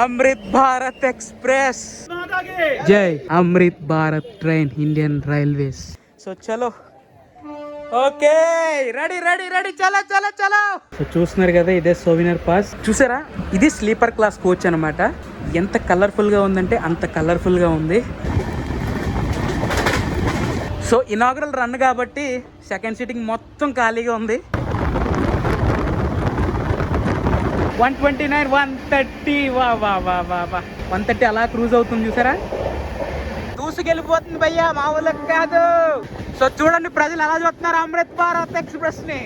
Amrit Bharat express జై Amrit Bharat train Indian railways. So చలో. Okay ready ready ready చలో చలో చలో. సో చూస్తున్నారు కదా ఇదే సోవినర్ పాస్ చూసారా? ఇది స్లీపర్ క్లాస్ కోచ్ అనమాట ఎంత కలర్ఫుల్గా ఉందంటే అంత కలర్ఫుల్గా ఉంది. సో ఇనాగరల్ రన్ కాబట్టి సెకండ్ సీటింగ్ మొత్తం ఖాళీగా ఉంది. One twenty nine one thirty వా వా వా వా వా. వన్ థర్టీ అలా క్రూజ్ అవుతుంది చూసారా? దూసుకెళ్ళిపోతుంది భయ్యా మా ఊళ్ళకి కాదు. సో చూడండి ప్రజలు ఎలా చూస్తున్నారు అమృత్ భారత్ ఎక్స్ప్రెస్ని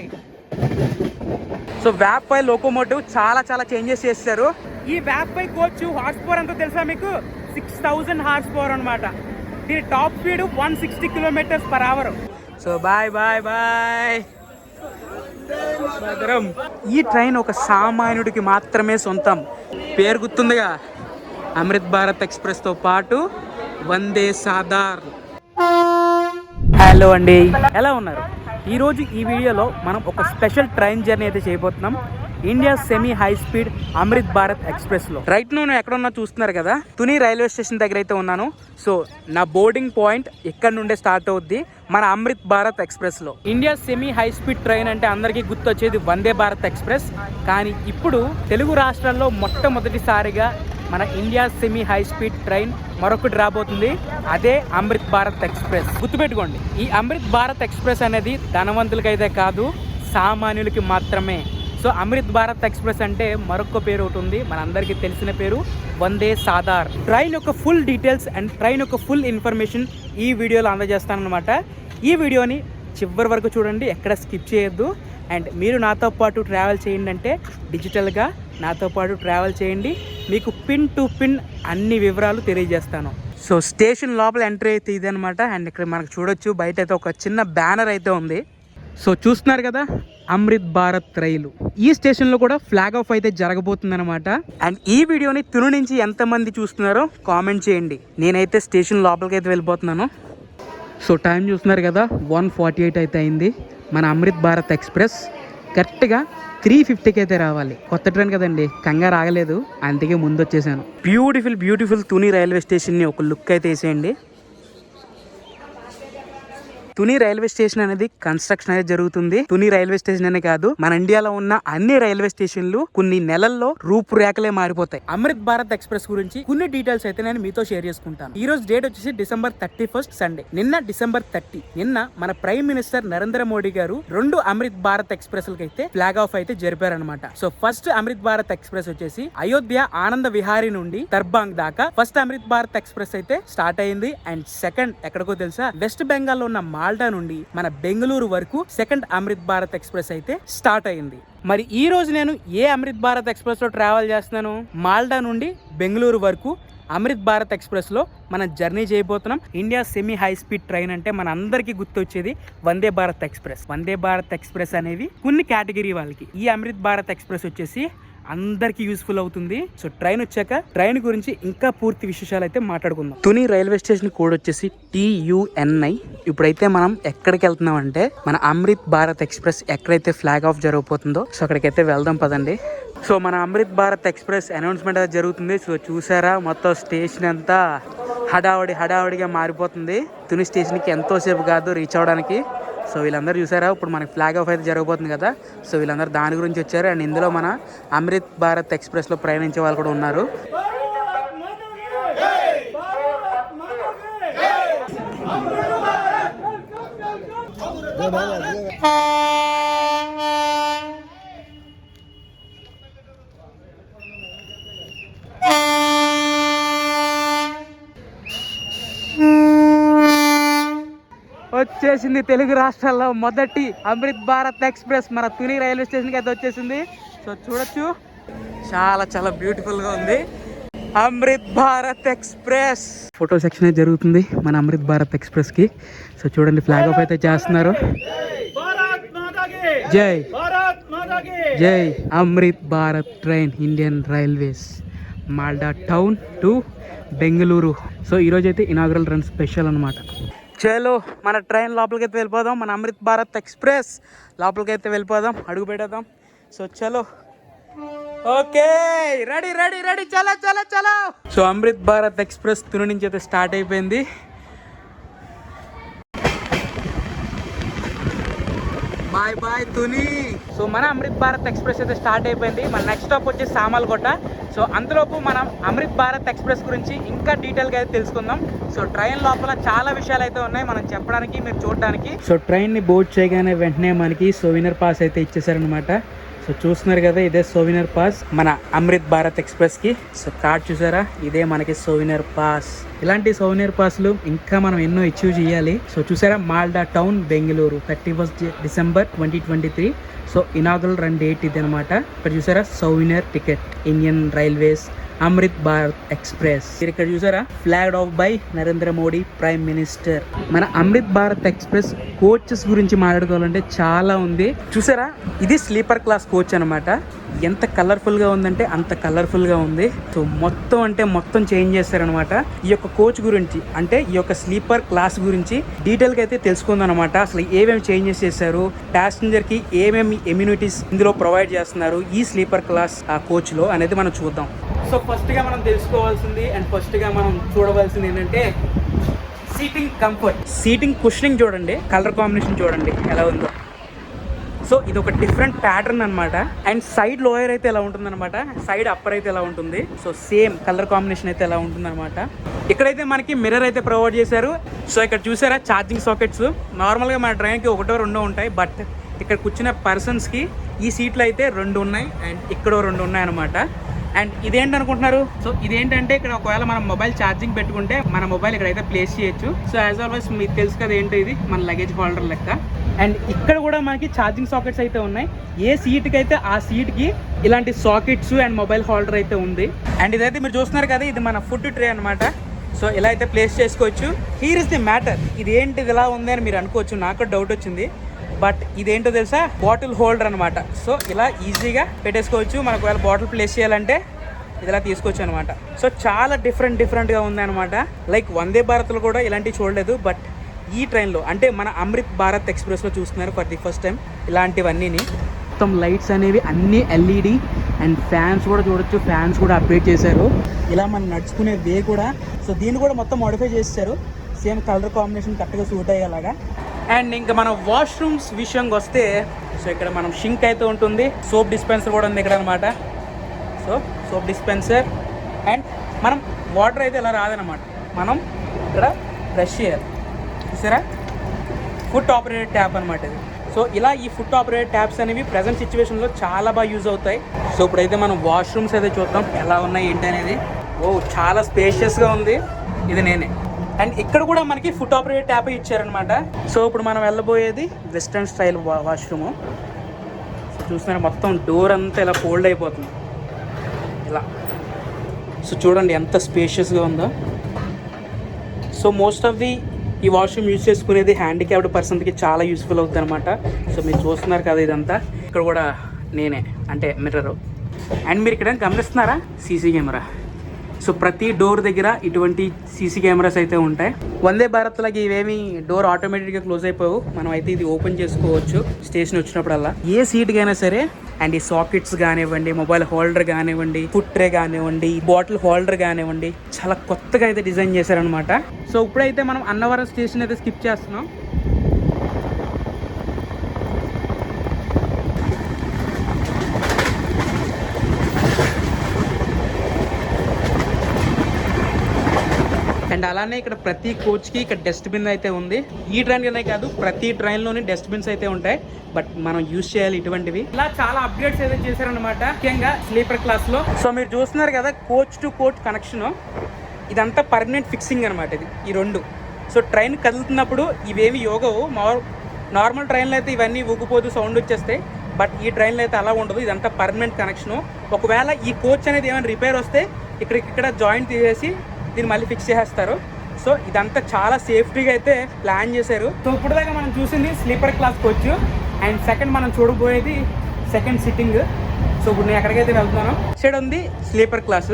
సో వ్యాప్ పై లోకోమోటివ్ చాలా చాలా చేంజెస్ చేశారు ఈ వ్యాప్ పై కోచ్ హార్స్ పవర్ ఎంతో తెలుసా మీకు? సిక్స్ థౌజండ్ హార్స్ పవర్ అనమాట దీని top speed one sixty kilometres per hour so boy boy boy ఈ ట్రైన్ ఒక సామాన్యుడికి మాత్రమే సొంతం. పేరు గుర్తుందిగా? అమృత్ భారత్ ఎక్స్ప్రెస్తో పాటు వందే సాదార్ హలో అండి. ఎలా ఉన్నారు? ఈరోజు ఈ వీడియోలో మనం ఒక స్పెషల్ ట్రైన్ జర్నీ అయితే చేయబోతున్నాం. India semi high speed Amrit Bharat ఎక్స్ప్రెస్లో రైట్ నేను ఎక్కడ ఉన్నా చూస్తున్నారు కదా? తుని రైల్వే స్టేషన్ దగ్గర అయితే ఉన్నాను. సో నా బోర్డింగ్ పాయింట్ ఇక్కడ నుండే స్టార్ట్ అవుద్ది మన అమృత్ భారత్ ఎక్స్ప్రెస్లో India semi high speed train అంటే అందరికీ గుర్తొచ్చేది వందే భారత్ ఎక్స్ప్రెస్ కానీ ఇప్పుడు తెలుగు రాష్ట్రాల్లో మొట్టమొదటిసారిగా మన India semi high speed train మరొకటి రాబోతుంది. అదే అమృత్ భారత్ ఎక్స్ప్రెస్ గుర్తుపెట్టుకోండి. ఈ అమృత్ భారత్ ఎక్స్ప్రెస్ అనేది ధనవంతులకైతే కాదు సామాన్యులకి మాత్రమే. సో అమృత్ భారత్ ఎక్స్ప్రెస్ అంటే మరొక పేరు ఒకటి ఉంది. మన అందరికీ తెలిసిన పేరు వందే సాదార్. ట్రైన్ యొక్క ఫుల్ డీటెయిల్స్ అండ్ ట్రైన్ యొక్క ఫుల్ ఇన్ఫర్మేషన్ ఈ వీడియోలో అందజేస్తానమాట ఈ వీడియోని చివరి వరకు చూడండి ఎక్కడ స్కిప్ చేయొద్దు. అండ్ మీరు నాతో పాటు ట్రావెల్ చేయండి అంటే డిజిటల్గా నాతో పాటు ట్రావెల్ చేయండి. మీకు పిన్ టు పిన్ అన్ని వివరాలు తెలియజేస్తాను. సో స్టేషన్ లోపల ఎంట్రీ అయితే ఇది అనమాట అండ్ ఇక్కడ మనకు చూడొచ్చు బయట అయితే ఒక చిన్న బ్యానర్ అయితే ఉంది. సో చూస్తున్నారు కదా అమృత్ భారత్ రైలు. ఈ స్టేషన్లో కూడా ఫ్లాగ్ ఆఫ్ అయితే జరగబోతుంది అనమాట అండ్ ఈ వీడియోని తుని నుంచి ఎంతమంది చూస్తున్నారో కామెంట్ చేయండి. నేనైతే స్టేషన్ లోపలికి అయితే వెళ్ళిపోతున్నాను. సో టైం చూస్తున్నారు కదా వన్ ఫార్టీ ఎయిట్ అయితే అయింది. మన అమృత్ భారత్ ఎక్స్ప్రెస్ కరెక్ట్గా త్రీ ఫిఫ్టీకి అయితే రావాలి. కొత్త ట్రైన్ కదండి కంగారు ఆగలేదు. అందుకే ముందు వచ్చేసాను బ్యూటిఫుల్ బ్యూటిఫుల్ తుని రైల్వే స్టేషన్ని ఒక లుక్ అయితే వేసేయండి. తుని రైల్వే స్టేషన్ అనేది కన్స్ట్రక్షన్ అనేది జరుగుతుంది. తుని రైల్వే స్టేషన్ అనే కాదు మన ఇండియాలో ఉన్న అన్ని రైల్వే స్టేషన్లు కొన్ని నెలల్లో రూపురేఖలే మారిపోతాయి. అమృత్ భారత్ ఎక్స్ప్రెస్ గురించి కొన్ని డీటెయిల్స్ అయితే నేను మీతో షేర్ చేసుకుంటాను. ఈ రోజు డేట్ వచ్చేసి డిసెంబర్ థర్టీ ఫస్ట్ సండే. నిన్న డిసెంబర్ థర్టీ నిన్న మన ప్రైమ్ మినిస్టర్ నరేంద్ర మోడీ గారు రెండు అమృత్ భారత్ ఎక్స్ప్రెస్ అయితే ఫ్లాగ్ ఆఫ్ అయితే జరిపారనమాట so first Amrit Bharat express వచ్చేసి అయోధ్య ఆనంద విహారీ నుండి దర్బాంగ్ దాకా ఫస్ట్ అమృత్ భారత్ ఎక్స్ప్రెస్ అయితే స్టార్ట్ అయింది. అండ్ సెకండ్ ఎక్కడికో తెలుసా వెస్ట్ బెంగాల్లో ఉన్న మాల్డా నుండి మన బెంగళూరు వరకు సెకండ్ అమృత్ భారత్ ఎక్స్ప్రెస్ అయితే స్టార్ట్ అయింది. మరి ఈ రోజు నేను ఏ అమృత్ భారత్ ఎక్స్ప్రెస్లో ట్రావెల్ చేస్తున్నాను? మాల్డా నుండి బెంగళూరు వరకు అమృత్ భారత్ ఎక్స్ప్రెస్లో మనం జర్నీ చేయబోతున్నాం. India semi high speed train అంటే మన అందరికీ గుర్తొచ్చేది వందే భారత్ ఎక్స్ప్రెస్. వందే భారత్ ఎక్స్ప్రెస్ అనేవి కొన్ని కేటగిరీ వాళ్ళకి. ఈ అమృత్ భారత్ ఎక్స్ప్రెస్ వచ్చేసి అందరికి యూస్ఫుల్ అవుతుంది. సో ట్రైన్ వచ్చాక ట్రైన్ గురించి ఇంకా పూర్తి విశేషాలు అయితే మాట్లాడుకుందాం. తుని రైల్వే స్టేషన్ కోడ్ వచ్చేసి టియుఎన్ఐ ఇప్పుడైతే మనం ఎక్కడికి వెళ్తున్నాం అంటే మన అమృత్ భారత్ ఎక్స్ప్రెస్ ఎక్కడైతే ఫ్లాగ్ ఆఫ్ జరగబోతుందో సో అక్కడికైతే వెళ్దాం పదండి. సో మన అమృత్ భారత్ ఎక్స్ప్రెస్ అనౌన్స్మెంట్ అయితే జరుగుతుంది. సో చూసారా మొత్తం స్టేషన్ అంతా హడావడి హడావడిగా మారిపోతుంది. తుని స్టేషన్కి ఎంతోసేపు కాదు రీచ్ అవ్వడానికి. సో వీళ్ళందరూ చూసారా? ఇప్పుడు మనకి ఫ్లాగ్ ఆఫ్ అయితే జరగబోతుంది కదా. సో వీళ్ళందరూ దాని గురించి వచ్చారు. అండ్ ఇందులో మన అమృత్ భారత్ ఎక్స్ప్రెస్లో ప్రయాణించే వాళ్ళు కూడా ఉన్నారు. వచ్చేసింది తెలుగు రాష్ట్రాల్లో మొదటి అమృత్ భారత్ ఎక్స్ప్రెస్. మన తుని రైల్వే స్టేషన్కి అయితే వచ్చేసింది. సో చూడొచ్చు. చాలా చాలా బ్యూటిఫుల్గా ఉంది. Amrit Bharat express. Photo session అయితే జరుగుతుంది మన అమృత్ భారత్ ఎక్స్ప్రెస్కి. సో చూడండి ఫ్లాగ్ ఆఫ్ అయితే చేస్తున్నారు. జై. జై Amrit Bharat train Indian railways Malda town to Bengaluru. So ఈరోజైతే ఇనాగ్రల్ ఇనాగరల్ రన్ స్పెషల్ అనమాట చేలో మన ట్రైన్ లోపలికి అయితే వెళ్ళిపోదాం. మన అమృత్ భారత్ ఎక్స్ప్రెస్ లోపలికైతే వెళ్ళిపోదాం. అడుగు పెట్టేద్దాం. సో చలో. Okay ready ready ready. చలో చలో చలో. సో అమృత్ భారత్ ఎక్స్ప్రెస్ తుని నుంచి అయితే స్టార్ట్ అయిపోయింది. బాయ్ బాయ్ తుని సో మన అమృత్ భారత్ ఎక్స్ప్రెస్ అయితే స్టార్ట్ అయిపోయింది. మన నెక్స్ట్ స్టాప్ వచ్చి సామల్కోట సో అంతలోపు మనం అమృత్ భారత్ ఎక్స్ప్రెస్ గురించి ఇంకా డీటెయిల్గా అయితే తెలుసుకుందాం. సో ట్రైన్ లోపల చాలా విషయాలు అయితే ఉన్నాయి మనం చెప్పడానికి మీరు చూడడానికి. సో ట్రైన్ని బోర్డ్ చేయగానే వెంటనే మనకి సోవినర్ పాస్ అయితే ఇచ్చేసారనమాట సో చూస్తున్నారు కదా ఇదే సోవినర్ పాస్ మన అమృత్ భారత్ ఎక్స్ప్రెస్కి. సో కార్డ్ చూసారా? ఇదే మనకి సోవినర్ పాస్ ఇలాంటి సోవినర్ పాస్లు ఇంకా మనం ఎన్నో అచీవ్ చేయాలి. సో చూసారా Malda town Bengaluru thirty first December twenty twenty three so inaugural run date ఇది అనమాట ఇక్కడ చూసారా souvenir ticket Indian railways Amrit Bharat express. మీరు ఇక్కడ చూసారా? Flag off by Narendra Modi prime minister మన అమృత్ భారత్ ఎక్స్ప్రెస్ కోచెస్ గురించి మాట్లాడుకోవాలంటే చాలా ఉంది. చూసారా? ఇది స్లీపర్ క్లాస్ కోచ్ అనమాట ఎంత కలర్ఫుల్గా ఉందంటే అంత కలర్ఫుల్గా ఉంది. సో మొత్తం అంటే మొత్తం చేంజ్ చేస్తారనమాట ఈ యొక్క కోచ్ గురించి అంటే ఈ యొక్క స్లీపర్ క్లాస్ గురించి డీటెయిల్గా అయితే తెలుసుకుందాం అనమాట అసలు ఏమేమి చేంజెస్ చేశారు ప్యాసింజర్కి ఏమేమి ఇమ్యూనిటీస్ ఇందులో ప్రొవైడ్ చేస్తున్నారు ఈ స్లీపర్ క్లాస్ ఆ కోచ్లో అనేది మనం చూద్దాం. సో ఫస్ట్గా మనం తెలుసుకోవాల్సింది అండ్ ఫస్ట్గా మనం చూడవలసింది ఏంటంటే సీటింగ్ కంఫర్ట్ సీటింగ్ కుషనింగ్ చూడండి కలర్ కాంబినేషన్ చూడండి ఎలా ఉందో. సో ఇది ఒక డిఫరెంట్ ప్యాటర్న్ అన్నమాట. అండ్ సైడ్ లోయర్ అయితే ఎలా ఉంటుందన్నమాట సైడ్ అప్పర్ అయితే ఎలా ఉంటుంది. సో సేమ్ కలర్ కాంబినేషన్ అయితే ఎలా ఉంటుందన్నమాట. ఇక్కడైతే మనకి మిర్రర్ అయితే ప్రొవైడ్ చేశారు. సో ఇక్కడ చూసారా ఛార్జింగ్ సాకెట్స్. నార్మల్గా మన ట్రైన్కి ఒకటో రెండో ఉంటాయి బట్ ఇక్కడ కూర్చున్న పర్సన్స్కి ఈ సీట్లు అయితే రెండు ఉన్నాయి అండ్ ఇక్కడ రెండు ఉన్నాయి అనమాట అండ్ ఇదేంటి అనుకుంటున్నారు? సో ఇదేంటంటే ఇక్కడ ఒకవేళ మనం మొబైల్ ఛార్జింగ్ పెట్టుకుంటే మన మొబైల్ ఇక్కడైతే ప్లేస్ చేయొచ్చు. సో యాజ్ ఆల్వేస్ మీకు తెలుసు కదా ఏంటో ఇది మన లగేజ్ హోల్డర్ లెక్క. అండ్ ఇక్కడ కూడా మనకి ఛార్జింగ్ సాకెట్స్ అయితే ఉన్నాయి. ఏ సీట్కి అయితే ఆ సీట్కి ఇలాంటి సాకెట్స్ అండ్ మొబైల్ హోల్డర్ అయితే ఉంది. అండ్ ఇదైతే మీరు చూస్తున్నారు కదా ఇది మన ఫుడ్ ట్రే అనమాట సో ఇలా అయితే ప్లేస్ చేసుకోవచ్చు. హీర్ ఇస్ ది మ్యాటర్ ఇది ఏంటి ఇది ఇలా ఉంది అని మీరు అనుకోవచ్చు. నాకు డౌట్ వచ్చింది. బట్ ఇదేంటో తెలుసా? బాటిల్ హోల్డర్ అనమాట సో ఇలా ఈజీగా పెట్టేసుకోవచ్చు. మనకు ఒకవేళ బాటిల్ ప్లేస్ చేయాలంటే ఇదిలా తీసుకోవచ్చు అనమాట సో చాలా డిఫరెంట్ డిఫరెంట్గా ఉంది అనమాట లైక్ వందే భారత్లో కూడా ఇలాంటివి చూడలేదు. బట్ ఈ ట్రైన్లో అంటే మన అమృత్ భారత్ ఎక్స్ప్రెస్లో చూస్తున్నారు ఫర్ ది ఫస్ట్ టైం ఇలాంటివన్నీని. మొత్తం లైట్స్ అనేవి అన్నీ ఎల్ఈడి అండ్ ఫ్యాన్స్ కూడా చూడొచ్చు ఫ్యాన్స్ కూడా అప్డేట్ చేశారు. ఇలా మనం నడుచుకునే వే కూడా సో దీన్ని కూడా మొత్తం మోడిఫై చేశారు సేమ్ కలర్ కాంబినేషన్ కరెక్ట్గా సూట్ అయ్యేలాగా. అండ్ ఇంకా మనం వాష్రూమ్స్ విషయంకి వస్తే సో ఇక్కడ మనం షింక్ అయితే ఉంటుంది సోప్ డిస్పెన్సర్ కూడా ఉంది ఇక్కడ అనమాట సో సోప్ డిస్పెన్సర్ అండ్ మనం వాటర్ అయితే ఇలా రాదనమాట మనం ఇక్కడ బ్రష్ చేయాలి. చూసారా? ఫుట్ ఆపరేటెడ్ ట్యాప్ అనమాట ఇది. సో ఇలా ఈ ఫుట్ ఆపరేటెడ్ ట్యాప్స్ అనేవి ప్రజెంట్ సిచ్యువేషన్లో చాలా బాగా యూజ్ అవుతాయి. సో ఇప్పుడైతే మనం వాష్రూమ్స్ అయితే చూద్దాం. ఎలా ఉన్నాయి ఏంటి అనేది. ఓ చాలా స్పేషియస్గా ఉంది. ఇది నేనే. అండ్ ఇక్కడ కూడా మనకి ఫుట్ ఆపరేటెడ్ ట్యాప్ ఇచ్చారనమాట సో ఇప్పుడు మనం వెళ్ళబోయేది వెస్ట్రన్ స్టైల్ వాష్రూము చూస్తున్నారు మొత్తం డోర్ అంతా ఇలా ఫోల్డ్ అయిపోతుంది. ఇలా. సో చూడండి ఎంత స్పేషియస్గా ఉందో. సో మోస్ట్ ఆఫ్ ది ఈ వాష్రూమ్ యూజ్ చేసుకునేది హ్యాండిక్యాప్డ్ పర్సన్కి చాలా యూస్ఫుల్ అవుతుంది అనమాట సో మీరు చూస్తున్నారు కదా ఇదంతా. ఇక్కడ కూడా నేనే అంటే మిర్రర్. అండ్ మీరు ఇక్కడ గమనిస్తున్నారా? CC camera. సో ప్రతి డోర్ దగ్గర ఇటువంటి సీసీ కెమెరాస్ అయితే ఉంటాయి. వందే భారత్ లాగా ఇవేమి డోర్ ఆటోమేటిక్గా క్లోజ్ అయిపోవు. మనం అయితే ఇది ఓపెన్ చేసుకోవచ్చు. స్టేషన్ వచ్చినప్పుడల్లా. ఏ సీట్కైనా సరే అండ్ ఈ సాకెట్స్ కానివ్వండి మొబైల్ హోల్డర్ కానివ్వండి ఫుట్ ట్రే కానివ్వండి బాటిల్ హోల్డర్ కానివ్వండి చాలా కొత్తగా అయితే డిజైన్ చేశారనమాట సో ఇప్పుడైతే మనం అన్నవరం స్టేషన్ అయితే స్కిప్ చేస్తున్నాం. అండ్ అలానే ఇక్కడ ప్రతి కోచ్కి ఇక్కడ డస్ట్బిన్ అయితే ఉంది. ఈ ట్రైన్ కనే కాదు ప్రతి ట్రైన్లోని డస్ట్బిన్స్ అయితే ఉంటాయి. బట్ మనం యూజ్ చేయాలి ఇటువంటివి. ఇలా చాలా అప్డేట్స్ అయితే చేశారనమాట ముఖ్యంగా స్లీపర్ క్లాస్లో. సో మీరు చూస్తున్నారు కదా కోచ్ టు కోచ్ కనెక్షన్. ఇదంతా పర్మనెంట్ ఫిక్సింగ్ అనమాట ఇది ఈ రెండు. సో ట్రైన్ కదులుతున్నప్పుడు ఇవేవి యోగవు. నార్మల్ ట్రైన్లు అయితే ఇవన్నీ ఊగిపోతూ సౌండ్ వచ్చేస్తాయి బట్ ఈ ట్రైన్లో అయితే అలా ఉండదు. ఇదంతా పర్మనెంట్ కనెక్షను. ఒకవేళ ఈ కోచ్ అనేది ఏమైనా రిపేర్ వస్తే ఇక్కడికి ఇక్కడ జాయింట్ తీసేసి దీన్ని మళ్ళీ ఫిక్స్ చేసేస్తారు. సో ఇదంతా చాలా సేఫ్టీగా అయితే ప్లాన్ చేశారు. సో ఇప్పుడు దాకా మనం చూసింది sleeper class coach. And second మనం చూడబోయేది సెకండ్ సిట్టింగ్. సో ఇప్పుడు నేను ఎక్కడికైతే వెళ్తున్నాను సైడ్ ఉంది స్లీపర్ క్లాస్.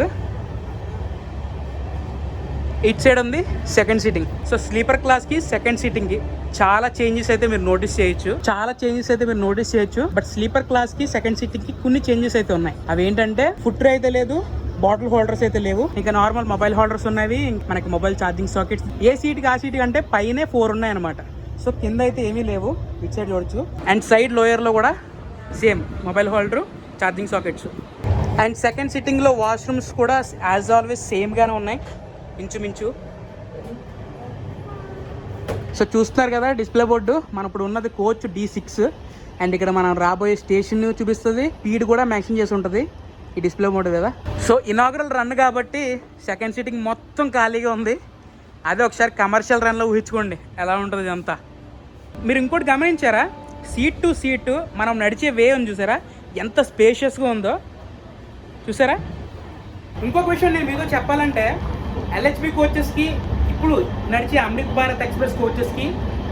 ఇట్ సైడ్ ఉంది సెకండ్ సీటింగ్ సో స్లీపర్ క్లాస్కి సెకండ్ సీటింగ్కి చాలా చేంజెస్ అయితే మీరు నోటీస్ చేయొచ్చు. చాలా చేంజెస్ అయితే మీరు నోటీస్ చేయొచ్చు. బట్ స్లీపర్ క్లాస్కి సెకండ్ సిట్టింగ్కి కొన్ని చేంజెస్ అయితే ఉన్నాయి. అవి ఏంటంటే ఫుట్ అయితే లేదు బాటిల్ హోల్డర్స్ అయితే లేవు. ఇంకా నార్మల్ మొబైల్ హోల్డర్స్ ఉన్నవి మనకి మొబైల్ ఛార్జింగ్ సాకెట్స్. ఏ సీట్ ఆ సీట్ అంటే పైనే ఫోర్ ఉన్నాయి అనమాట సో కింద అయితే ఏమీ లేవు. ఇట్ సైడ్ చూడొచ్చు. అండ్ సైడ్ లోయర్లో కూడా same mobile holder charging sockets. And second సిట్టింగ్లో washrooms కూడా యాజ్ ఆల్వేస్ సేమ్ గానే ఉన్నాయి. ఇంచుమించు. సో చూస్తున్నారు కదా డిస్ప్లే బోర్డు. మనం ఇప్పుడు ఉన్నది కోచ్ డి సిక్స్. అండ్ ఇక్కడ మనం రాబోయే స్టేషన్ చూపిస్తుంది. స్పీడ్ కూడా మెన్షన్ చేసి ఉంటుంది. ఈ డిస్ప్లే మోడ్ కదా. సో ఇనాగరల్ రన్ కాబట్టి సెకండ్ సీటింగ్ మొత్తం ఖాళీగా ఉంది. అదే ఒకసారి కమర్షియల్ రన్లో ఊహించుకోండి ఎలా ఉంటుంది ఇదంతా. మీరు ఇంకోటి గమనించారా? సీట్ టు సీటు మనం నడిచే వే ఉంది చూసారా? ఎంత స్పేషియస్గా ఉందో. చూసారా? ఇంకొక విషయం నేను మీతో చెప్పాలంటే ఎల్హెచ్బి కోచెస్కి ఇప్పుడు నడిచే అమృత్ భారత్ ఎక్స్ప్రెస్ కోచెస్కి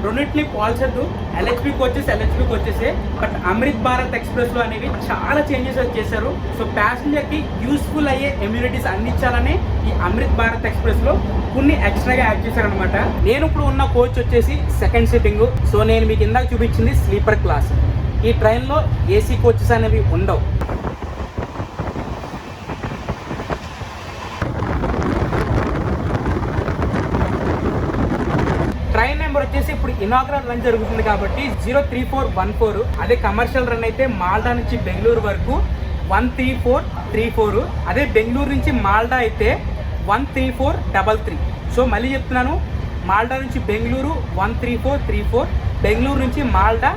రెండింటిని పోల్చద్దు. ఎల్హెచ్బి వచ్చేసి ఎల్హెచ్బి వచ్చేసి. బట్ అమృత్ భారత్ ఎక్స్ప్రెస్లో అనేవి చాలా చేంజెస్ వచ్చేసారు సో ప్యాసింజర్కి యూస్ఫుల్ అయ్యే ఎమ్యూనిటీస్ అందించాలని ఈ అమృత్ భారత్ ఎక్స్ప్రెస్లో కొన్ని ఎక్స్ట్రాగా యాడ్ చేశారనమాట నేను ఇప్పుడు ఉన్న కోచ్ వచ్చేసి సెకండ్ సిట్టింగ్ సో నేను మీకు ఇందాక చూపించింది స్లీపర్ క్లాస్ ఈ ట్రైన్లో ఏసీ కోచెస్ అనేవి ఉండవు ట్రైన్ నెంబర్ వచ్చేసి ఇప్పుడు ఇనాగ్రల్ రన్ జరుగుతుంది కాబట్టి zero three four one four. అదే కమర్షియల్ రన్ అయితే మాల్డా నుంచి బెంగళూరు వరకు one three four three four. అదే బెంగళూరు నుంచి మాల్డా అయితే one three four double three. So మళ్ళీ చెప్తున్నాను మాల్డా నుంచి Bengaluru one three four three four Bengaluru నుంచి Malda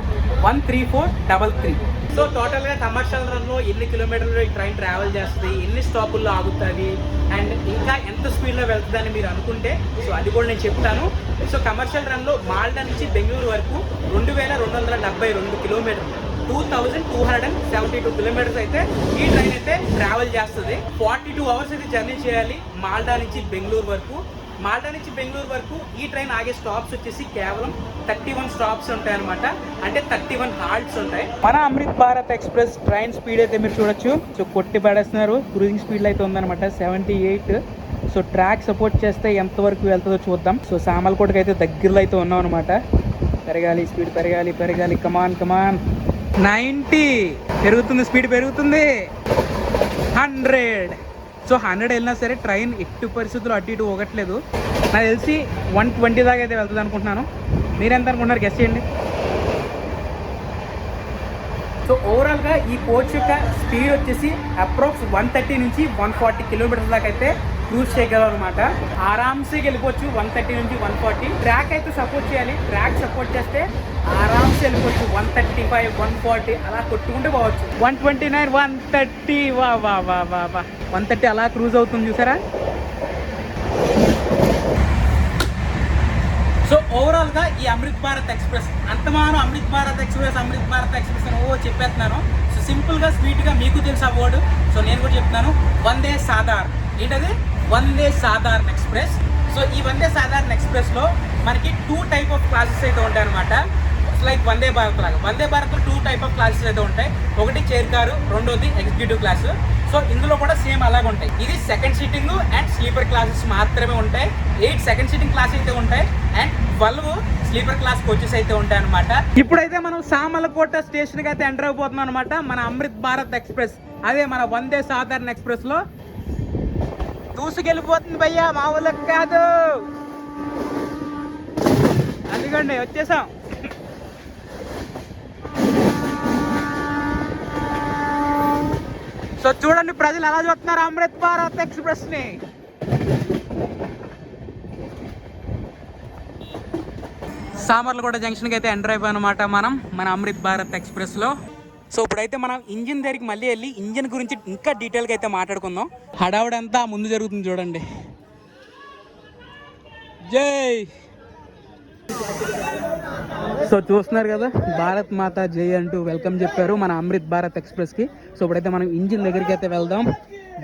one three four double three. So టోటల్గా కమర్షియల్ రన్లో ఎన్ని కిలోమీటర్లు ఈ ట్రైన్ ట్రావెల్ చేస్తుంది ఎన్ని స్టాపుల్లో ఆగుతుంది అండ్ ఇంకా ఎంత స్పీడ్లో వెళ్తుందని మీరు అనుకుంటే సో అది కూడా నేను చెప్తాను. సో కమర్షియల్ రన్లో మాల్డా నుంచి బెంగళూరు వరకు రెండు వేల రెండు వందల డెబ్బై రెండు కిలోమీటర్లు two thousand two hundred and seventy two kilometres అయితే ఈ ట్రైన్ అయితే ట్రావెల్ చేస్తుంది. ఫార్టీ టూ అవర్స్ అయితే జర్నీ చేయాలి మాల్డా నుంచి బెంగళూరు వరకు. మాల్టా నుంచి బెంగళూరు వరకు ఈ ట్రైన్ ఆగే స్టాప్స్ వచ్చేసి కేవలం థర్టీ వన్ స్టాప్స్ ఉంటాయి అనమాట అంటే థర్టీ వన్ హాల్ట్స్ ఉంటాయి. మన Amrit Bharat express train speed అయితే మీరు చూడొచ్చు. సో కొట్టి పడేస్తున్నారు. క్రూజింగ్ స్పీడ్ అయితే ఉందన్నమాట. Seventy eight so track support చేస్తే ఎంతవరకు వెళ్తుందో చూద్దాం. సో సామలకోటకి అయితే దగ్గరలో అయితే ఉన్నాం అనమాట పెరగాలి స్పీడ్ పెరగాలి పెరగాలి. Come on come on ninety. పెరుగుతుంది స్పీడ్ పెరుగుతుంది. హండ్రెడ్. సో హండ్రెడ్ వెళ్ళినా సరే ట్రైన్ ఎట్టి పరిస్థితుల్లో అటు ఇటు పోగట్లేదు. నాకు తెలిసి వన్ ట్వంటీ దాకా అయితే వెళ్తుంది అనుకుంటున్నాను. మీరు ఎంత అనుకుంటున్నారు? గెస్ట్ చేయండి. సో ఓవరాల్గా ఈ కోచ్ యొక్క స్పీడ్ వచ్చేసి అప్రాక్స్ వన్ థర్టీ నుంచి వన్ ఫార్టీ కిలోమీటర్స్ దాకా అయితే క్రూజ్ చేయగలరు అనమాట ఆరామ్సే వెళ్ళిపోవచ్చు వన్ థర్టీ నుంచి వన్ ఫార్టీ. ట్రాక్ అయితే సపోర్ట్ చేయాలి. ట్రాక్ సపోర్ట్ చేస్తే ఆరామ్సే వెళ్ళిపోవచ్చు. One thirty five one forty అలా కొట్టుకుంటూ పోవచ్చు. One twenty nine one thirty వా వా వా వా వా. వన్ థర్టీ అలా క్రూజ్ అవుతుంది చూసారా? సో ఓవరాల్గా ఈ అమృత్ భారత్ ఎక్స్ప్రెస్ అంతమానం అమృత్ భారత్ ఎక్స్ప్రెస్ అమృత్ భారత్ ఎక్స్ప్రెస్ అని ఓ చెప్పేస్తున్నాను. సో సింపుల్గా స్వీట్గా మీకు తెలుసు ఆ వర్డ్ సో నేను కూడా చెప్తున్నాను. వందే సాధార్. ఏంటది? వందే సాధారణ్ ఎక్స్ప్రెస్. సో ఈ వందే సాధారణ ఎక్స్ప్రెస్లో మనకి టూ టైప్ ఆఫ్ క్లాసెస్ అయితే ఉంటాయి అనమాట లైక్ వందే భారత్ లాగా. వందే భారత్లో టూ టైప్ ఆఫ్ క్లాసెస్ అయితే ఉంటాయి. ఒకటి చైర్ రెండోది ఎగ్జిక్యూటివ్ క్లాసు సో ఇందులో కూడా సేమ్ అలాగే ఉంటాయి. ఇది second seating and sleeper classes మాత్రమే ఉంటాయి. ఎయిట్ సెకండ్ సీటింగ్ క్లాస్ అయితే ఉంటాయి. And twelve sleeper class coaches అయితే ఉంటాయి అనమాట ఇప్పుడైతే మనం సామలకోట స్టేషన్కి అయితే ఎంటర్ అయిపోతున్నాం అనమాట మన అమృత్ భారత్ ఎక్స్ప్రెస్. అదే మన వందే సాధారణ ఎక్స్ప్రెస్లో దూసుకెళ్ళిపోతుంది భయ్యా మా ఊళ్ళకి కాదు. అందుకండి వచ్చేసాం. సో చూడండి ప్రజలు ఎలా చూస్తున్నారు అమృత్ భారత్ ఎక్స్ప్రెస్ని. సామర్లకోట జంక్షన్కి అయితే ఎంటర్ అయిపోయాం అనమాట మనం మన అమృత్ భారత్ ఎక్స్ప్రెస్లో సో ఇప్పుడైతే మనం ఇంజిన్ దగ్గరికి మళ్ళీ వెళ్ళి ఇంజిన్ గురించి ఇంకా డీటెయిల్గా అయితే మాట్లాడుకుందాం. హడావుడంతా ముందు జరుగుతుంది చూడండి. జై! సో చూస్తున్నారు కదా భారత్ మాత జై అంటూ వెల్కమ్ చెప్పారు మన అమృత్ భారత్ ఎక్స్ప్రెస్కి సో ఇప్పుడైతే మనం ఇంజిన్ దగ్గరికి అయితే వెళ్దాం.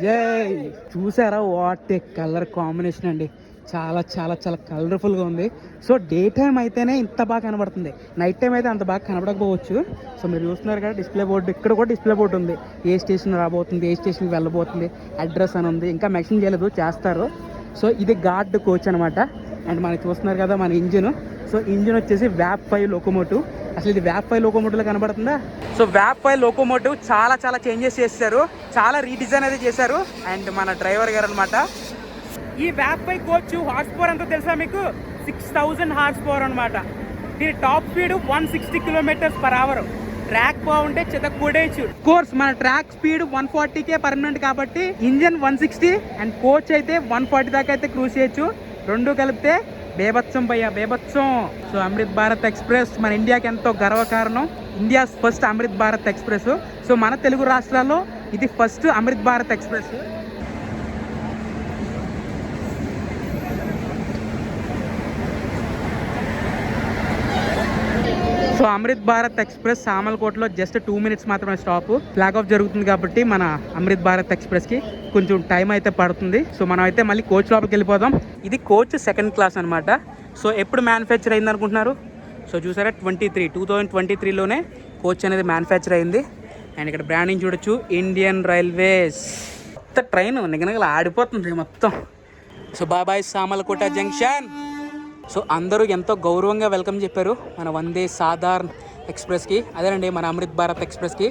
జై! చూసారా వాట్ ఏ కలర్ కాంబినేషన్ అండి. చాలా చాలా చాలా కలర్ఫుల్గా ఉంది. సో డే టైం అయితేనే ఇంత బాగా కనబడుతుంది. నైట్ టైం అయితే అంత బాగా కనబడకపోవచ్చు. సో మీరు చూస్తున్నారు కదా డిస్ప్లే బోర్డు ఇక్కడ కూడా డిస్ప్లే బోర్డు ఉంది. ఏ స్టేషన్ రాబోతుంది ఏ స్టేషన్కి వెళ్ళబోతుంది అడ్రస్ అని ఉంది. ఇంకా మెన్షన్ చేయలేదు చేస్తారు. సో ఇది గార్డ్ కోచ్ అనమాట అండ్ మనకి చూస్తున్నారు కదా మన ఇంజిన్. సో ఇంజిన్ వచ్చేసి వ్యాప్ ఫైవ్ లోకోమోటివ్. అసలు ఇది వ్యాప్ ఫైవ్ లోకోమోటివ్లో కనబడుతుందా? సో వ్యాప్ ఫైవ్ లోకోమోటివ్ చాలా చాలా చేంజెస్ చేశారు. చాలా రీడిజైన్ అయితే చేశారు. అండ్ మన డ్రైవర్ గారు అనమాట ఈ వ్యాప్ ఫైవ్ కోచ్ హార్స్ పవర్ ఎంతో తెలుసా మీకు? సిక్స్ థౌజండ్ హార్స్ పవర్ అనమాట దీని top speed one sixty kilometres per hour. Track బాగుంటే చెత్త కూడేయచ్చు కోర్స్ మన ట్రాక్ స్పీడ్ వన్ ఫార్టీకే పర్మనెంట్ కాబట్టి engine one sixty and coach అయితే వన్ ఫార్టీ దాకా అయితే క్రూజ్ చేయొచ్చు. రెండు కలిపితే బేబత్సం భయ్య బేబత్సం సో అమృత్ భారత్ ఎక్స్ప్రెస్ మన ఇండియాకి ఎంతో గర్వకారణం India first Amrit Bharat express. So మన తెలుగు రాష్ట్రాల్లో ఇది first Amrit Bharat express. So Amrit Bharat express సామలకోటలో just two minutes మాత్రమే స్టాప్ ఫ్లాగ్ ఆఫ్ జరుగుతుంది కాబట్టి మన అమృత్ భారత్ ఎక్స్ప్రెస్కి కొంచెం టైం అయితే పడుతుంది. సో మనం అయితే మళ్ళీ కోచ్ లోపలికి వెళ్ళిపోదాం. ఇది కోచ్ సెకండ్ క్లాస్ అనమాట సో ఎప్పుడు మ్యానుఫ్యాక్చర్ అయింది అనుకుంటున్నారు? సో చూసారా twenty three two thousand twenty త్రీలోనే coach అనేది మ్యానుఫ్యాక్చర్ అయింది. అండ్ ఇక్కడ బ్రాండింగ్ చూడొచ్చు ఇండియన్ రైల్వేస్ మొత్తం ట్రైన్ నిగనగల ఆడిపోతుంది మొత్తం. సో బాబాయ్ సామలకోట జంక్షన్ సో అందరూ ఎంతో గౌరవంగా వెల్కమ్ చెప్పారు మన వందే సాధారణ్ ఎక్స్ప్రెస్కి. అదేనండి మన Amrit Bharat ఎక్స్ప్రెస్కి.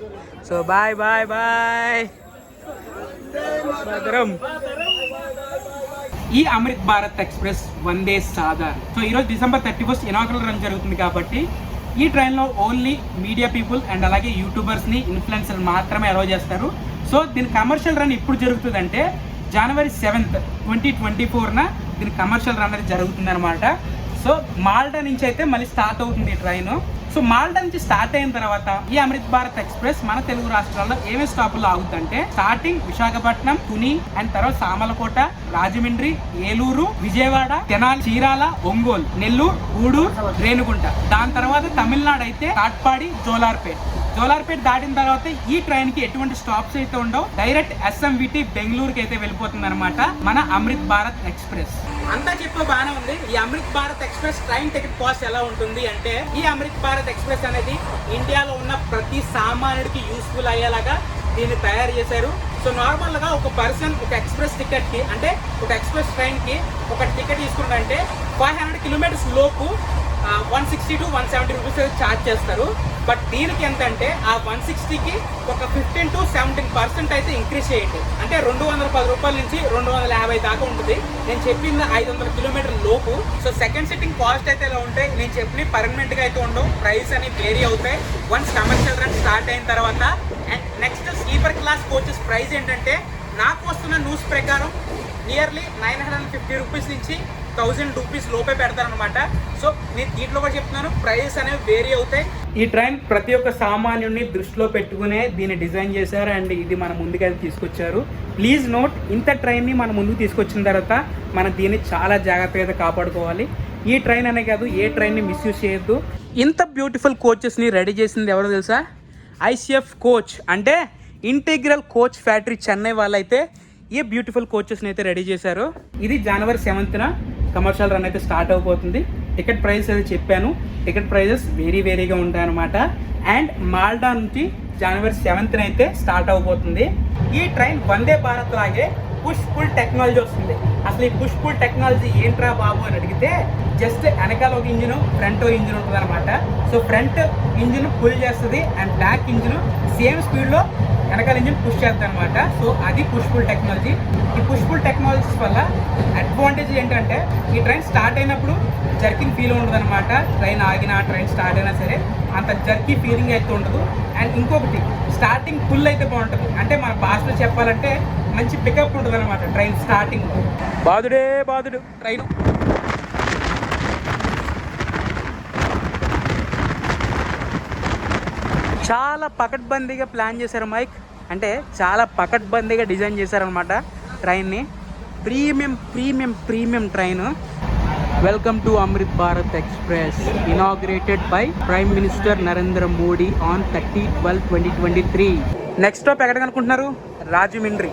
So boy boy boy. ఈ అమృత్ భారత్ ఎక్స్ప్రెస్ వందే సాధారణ్. సో ఈరోజు December thirty first inaugural run జరుగుతుంది కాబట్టి ఈ ట్రైన్లో ఓన్లీ మీడియా పీపుల్ అండ్ అలాగే యూట్యూబర్స్ని ఇన్ఫ్లుయెన్సర్ మాత్రమే అలౌ చేస్తారు. సో దీని కమర్షియల్ రన్ ఎప్పుడు జరుగుతుందంటే జనవరి సెవెంత్ ట్వంటీ ట్వంటీ ఫోర్న దీని కమర్షియల్ రన్ అనేది జరుగుతుంది అనమాట సో మాల్టా నుంచి అయితే మళ్ళీ స్టార్ట్ అవుతుంది ఈ ట్రైన్ సో మాల్టా నుంచి స్టార్ట్ అయిన తర్వాత ఈ అమృత్ భారత్ ఎక్స్ప్రెస్ మన తెలుగు రాష్ట్రాల్లో ఏమేమి స్టాపులు ఆగుతుందంటే స్టార్టింగ్ విశాఖపట్నం తుని అండ్ తర్వాత సామలకోట రాజమండ్రి ఏలూరు విజయవాడ తెనాలి చీరాల ఒంగోలు నెల్లూరు గూడూరు రేణుగుంట. దాని తర్వాత తమిళనాడు అయితే కాట్పాడి జోలార్పేట్. జోలార్పేట్ దాటిన తర్వాత ఈ ట్రైన్కి ఎటువంటి స్టాప్స్ అయితే ఉండవు. డైరెక్ట్ ఎస్ఎంవిటి బెంగళూరుకి అయితే వెళ్ళిపోతుంది అనమాట మన అమృత్ భారత్ ఎక్స్ప్రెస్. అంతా చెప్పే బాగానే ఉంది. ఈ Amrit Bharat express train ticket cost ఎలా ఉంటుంది అంటే ఈ అమృత్ భారత్ ఎక్స్ప్రెస్ అనేది ఇండియాలో ఉన్న ప్రతి సామాన్యుడికి యూస్ఫుల్ అయ్యేలాగా దీన్ని తయారు చేశారు. సో నార్మల్గా ఒక పర్సన్ ఒక ఎక్స్ప్రెస్ టికెట్కి అంటే ఒక ఎక్స్ప్రెస్ ట్రైన్కి ఒక టికెట్ తీసుకుంటే ఫైవ్ హండ్రెడ్ కిలోమీటర్స్ లోపు one sixty to one seventy rupees charge చేస్తారు. బట్ దీనికి ఎంత అంటే ఆ వన్ సిక్స్టీకి ఒక ఫిఫ్టీన్ టు సెవెంటీన్ పర్సెంట్ అయితే ఇంక్రీజ్ చేయండి. అంటే రెండు వందల పది రూపాయల నుంచి రెండు వందల యాభై దాకా ఉంటుంది. నేను చెప్పింది ఐదు వందల కిలోమీటర్ లోపు. సో సెకండ్ సిట్టింగ్ కాస్ట్ అయితే ఇలా ఉంటాయి నేను చెప్పిన పర్మనెంట్గా అయితే ఉండవు. ప్రైస్ అని వేరీ అవుతాయి. వన్స్ కమర్షియల్ రన్ స్టార్ట్ అయిన తర్వాత and next sleeper class coaches price ఏంటంటే నాకు వస్తున్న న్యూస్ ప్రకారం nearly nine hundred and fifty rupees నుంచి థౌజండ్ రూపీస్ లోపే పెడతారనమాట సో నేను దీంట్లో కూడా చెప్తున్నాను ప్రైజెస్ అనేవి వేరీ అవుతాయి. ఈ ట్రైన్ ప్రతి ఒక్క సామాన్యుడిని దృష్టిలో పెట్టుకునే దీన్ని డిజైన్ చేశారు అండ్ ఇది మన ముందుకైతే తీసుకొచ్చారు. ప్లీజ్ నోట్ ఇంత ట్రైన్ని మన ముందుకు తీసుకొచ్చిన తర్వాత మనం దీన్ని చాలా జాగ్రత్తగా కాపాడుకోవాలి. ఈ ట్రైన్ అనే కాదు ఏ ట్రైన్ని మిస్యూజ్ చేయొద్దు. ఇంత బ్యూటిఫుల్ కోచెస్ని రెడీ చేసింది ఎవరో తెలుసా? ఐసిఎఫ్ కోచ్ అంటే ఇంటిగ్రల్ కోచ్ ఫ్యాక్టరీ చెన్నై వాళ్ళైతే ఈ బ్యూటిఫుల్ కోచెస్ని అయితే రెడీ చేశారు? ఇది జనవరి సెవెంత్న కమర్షియల్ రన్ అయితే స్టార్ట్ అయిపోతుంది టికెట్ ప్రైస్ అయితే చెప్పాను. టికెట్ ప్రైజెస్ వేరీ వేరీగా ఉంటాయన్నమాట. అండ్ మాల్డా నుంచి జనవరి సెవెంత్న అయితే స్టార్ట్ అవబోతుంది. ఈ ట్రైన్ వందే భారత్ లాగే పుష్ పుల్ టెక్నాలజీ వస్తుంది. అసలు ఈ పుష్ పుల్ టెక్నాలజీ ఏంట్రా బాబు అని అడిగితే జస్ట్ వెనకాల ఒక ఇంజిన్ ఫ్రంట్ ఇంజిన్ ఉంటుంది అనమాట సో ఫ్రంట్ ఇంజిన్ పుల్ చేస్తుంది అండ్ బ్యాక్ ఇంజిన్ సేమ్ స్పీడ్లో వెనకాల ఇంజిన్ పుష్ చేస్తుంది అనమాట సో అది పుష్ పుల్ టెక్నాలజీ ఈ పుష్ పుల్ టెక్నాలజీస్ వల్ల అడ్వాంటేజ్ ఏంటంటే ఈ ట్రైన్ స్టార్ట్ అయినప్పుడు జర్కింగ్ ఫీల్ ఉండదు అనమాట ట్రైన్ ఆగినా ట్రైన్ స్టార్ట్ అయినా సరే అంత జర్కీ ఫీలింగ్ అయితే ఉండదు. అండ్ ఇంకొకటి స్టార్టింగ్ ఫుల్ అయితే బాగుంటుంది. అంటే మన భాషలో చెప్పాలంటే మంచి పికప్ ఉంటుంది అనమాట ట్రైన్ స్టార్టింగ్ బాదుడే బాదుడు. ట్రైన్ చాలా పకడ్బందీగా ప్లాన్ చేశారు మైక్. అంటే చాలా పకడ్బందీగా డిజైన్ చేశారనమాట ట్రైన్ని. Premium premium premium train. Welcome to Amrit Bharat express inaugurated by prime minister Narendra Modi on thirty twelve twenty twenty three next stop ఎక్కడ అనుకుంటున్నారు రాజమండ్రి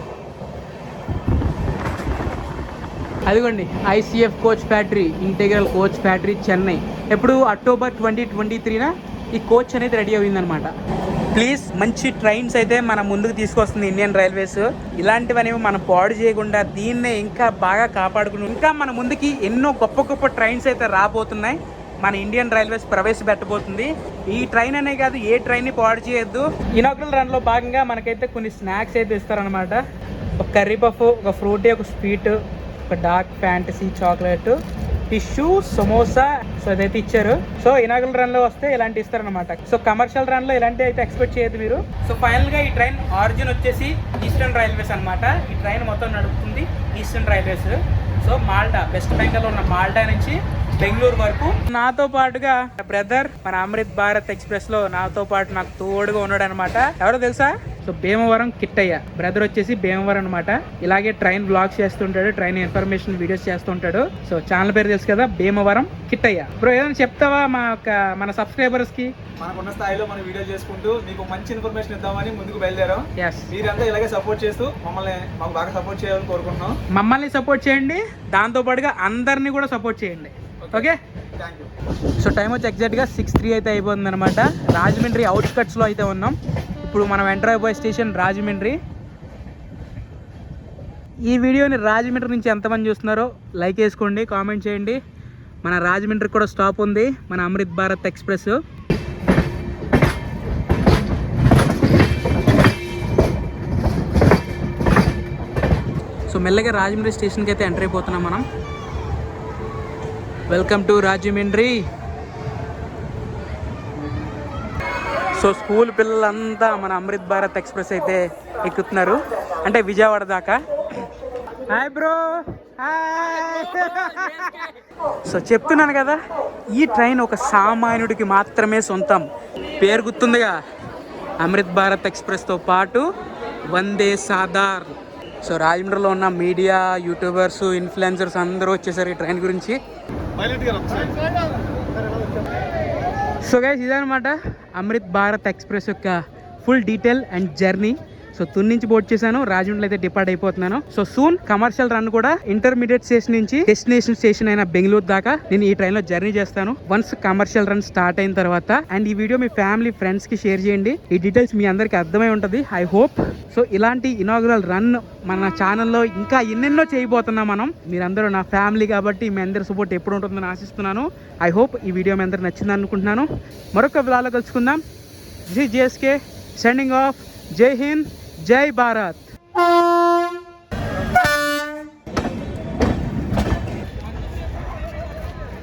అదిగోండి ICF coach factory integral coach factory Chennai ఎప్పుడు? October twenty twenty త్రీనా ఈ coach అనేది ready అయిందనమాట. Please మంచి trains అయితే మన ముందుకు తీసుకొస్తుంది ఇండియన్ రైల్వేస్ ఇలాంటివనేవి మనం పాడు చేయకుండా దీన్నే ఇంకా బాగా కాపాడుకుని ఇంకా మన ముందుకి ఎన్నో గొప్ప గొప్ప ట్రైన్స్ అయితే రాబోతున్నాయి. మన ఇండియన్ రైల్వేస్ ప్రవేశపెట్టబోతుంది. ఈ ట్రైన్ అనే కాదు ఏ ట్రైన్ని పాడు చేయొద్దు. ఇనాగ్రల్ రన్లో భాగంగా మనకైతే కొన్ని స్నాక్స్ అయితే ఇస్తారనమాట. ఒక కర్రీ పఫ్ ఒక ఫ్రూటీ ఒక స్వీట్ ఒక Dark Fantasy chocolate tissue samosa so అదైతే ఇచ్చారు. సో ఇనాగల్ రన్లో వస్తే ఇలాంటి ఇస్తారనమాట సో కమర్షియల్ రన్లో ఇలాంటి అయితే ఎక్స్పెక్ట్ చేయదు మీరు. సో ఫైనల్గా ఈ ట్రైన్ ఆరిజిన్ వచ్చేసి ఈస్టర్న్ రైల్వేస్ అనమాట ఈ ట్రైన్ మొత్తం నడుపుతుంది Eastern Railways. So Malda West Bengal ఉన్న మాల్టా నుంచి బెంగళూరు వరకు. నాతో పాటుగా బ్రదర్ మన అమృత్ భారత్ ఎక్స్ప్రెస్లో నాతో పాటు నాకు తోడుగా ఉన్నాడు అనమాట ఎవరో తెలుసా? సో భీమవరం కిట్టయ్య. బ్రదర్ వచ్చేసి భీమవరం అనమాట ఇలాగే ట్రైన్ బ్లాగ్స్ చేస్తుంటాడు ట్రైన్ ఇన్ఫర్మేషన్ వీడియోస్ చేస్తుంటాడు. సో ఛానల్ పేరు తెలుసు కదా భీమవరం కిట్టయ్య. బ్రో ఏదైనా చెప్తావా మా యొక్క మన సబ్స్క్రైబర్స్కి? మనకున్న స్థాయిలో మనం వీడియో చేసుకుంటూ మీకు మంచి ఇన్ఫర్మేషన్ ఇద్దామని ముందుకు బయలుదేరాం. మీరంతా ఇలాగే సపోర్ట్ చేస్తూ మమ్మల్ని మాకు బాగా సపోర్ట్ చేయాలని కోరుకుంటున్నాం. మమ్మల్ని సపోర్ట్ చేయండి. దాంతో పాటుగా అందరినీ కూడా సపోర్ట్ చేయండి. ఓకే సో టైం వచ్చి ఎగ్జాక్ట్గా సిక్స్ త్రీ అయితే అయిపోతుంది అనమాట రాజమండ్రి అవుట్స్కట్స్లో అయితే ఉన్నాం. ఇప్పుడు మనం ఎంటర్ అయిపోయే స్టేషన్ రాజమండ్రి. ఈ వీడియోని రాజమండ్రి నుంచి ఎంతమంది చూస్తున్నారో లైక్ వేసుకోండి కామెంట్ చేయండి. మన రాజమండ్రి కూడా స్టాప్ ఉంది. మన అమృత్ భారత్ ఎక్స్ప్రెస్. సో మెల్లగా రాజమండ్రి స్టేషన్కి అయితే ఎంటర్ అయిపోతున్నాం మనం. Welcome to Rajahmundry. So school పిల్లలంతా మన అమృత్ భారత్ ఎక్స్ప్రెస్ అయితే ఎక్కుతున్నారు. అంటే విజయవాడ దాకా. హాయ్ బ్రో సో చెప్తున్నాను కదా ఈ ట్రైన్ ఒక సామాన్యుడికి మాత్రమే సొంతం. పేరు గుర్తుందిగా? అమృత్ భారత్ ఎక్స్ప్రెస్తో పాటు వందే సాదార్. సో రాజమండ్రిలో ఉన్న మీడియా యూట్యూబర్స్ ఇన్ఫ్లుయెన్సర్స్ అందరూ వచ్చేసారు ఈ ట్రైన్ గురించి. సో గైస్ ఇదనమాట అమృత్ భారత్ ఎక్స్ప్రెస్ యొక్క full detail and journey. So Tuni నుంచి బోట్ చేశాను. రాజమండ్రిలో అయితే డిపార్ట్ అయిపోతున్నాను. సో సూన్ కమర్షియల్ రన్ కూడా ఇంటర్మీడియట్ స్టేషన్ నుంచి డెస్టినేషన్ స్టేషన్ అయిన బెంగళూరు దాకా నేను ఈ ట్రైన్లో జర్నీ చేస్తాను. వన్స్ కమర్షియల్ రన్ స్టార్ట్ అయిన తర్వాత అండ్ ఈ వీడియో మీ ఫ్యామిలీ ఫ్రెండ్స్కి షేర్ చేయండి. ఈ డీటెయిల్స్ మీ అందరికి అర్థమై ఉంటుంది. ఐ హోప్ సో ఇలాంటి ఇనాగ్రల్ రన్ మన ఛానల్లో ఇంకా ఎన్నెన్నో చేయబోతున్నాం మనం. మీరందరూ నా ఫ్యామిలీ కాబట్టి మీ అందరి సపోర్ట్ ఎప్పుడు ఉంటుందని ఆశిస్తున్నాను. ఐ హోప్ ఈ వీడియో మీ అందరికి నచ్చింది అనుకుంటున్నాను. మరొక విధాలో కలుసుకుందాం. జీ జేఎస్కే సెండింగ్ ఆఫ్ జై హింద్ जय भारत।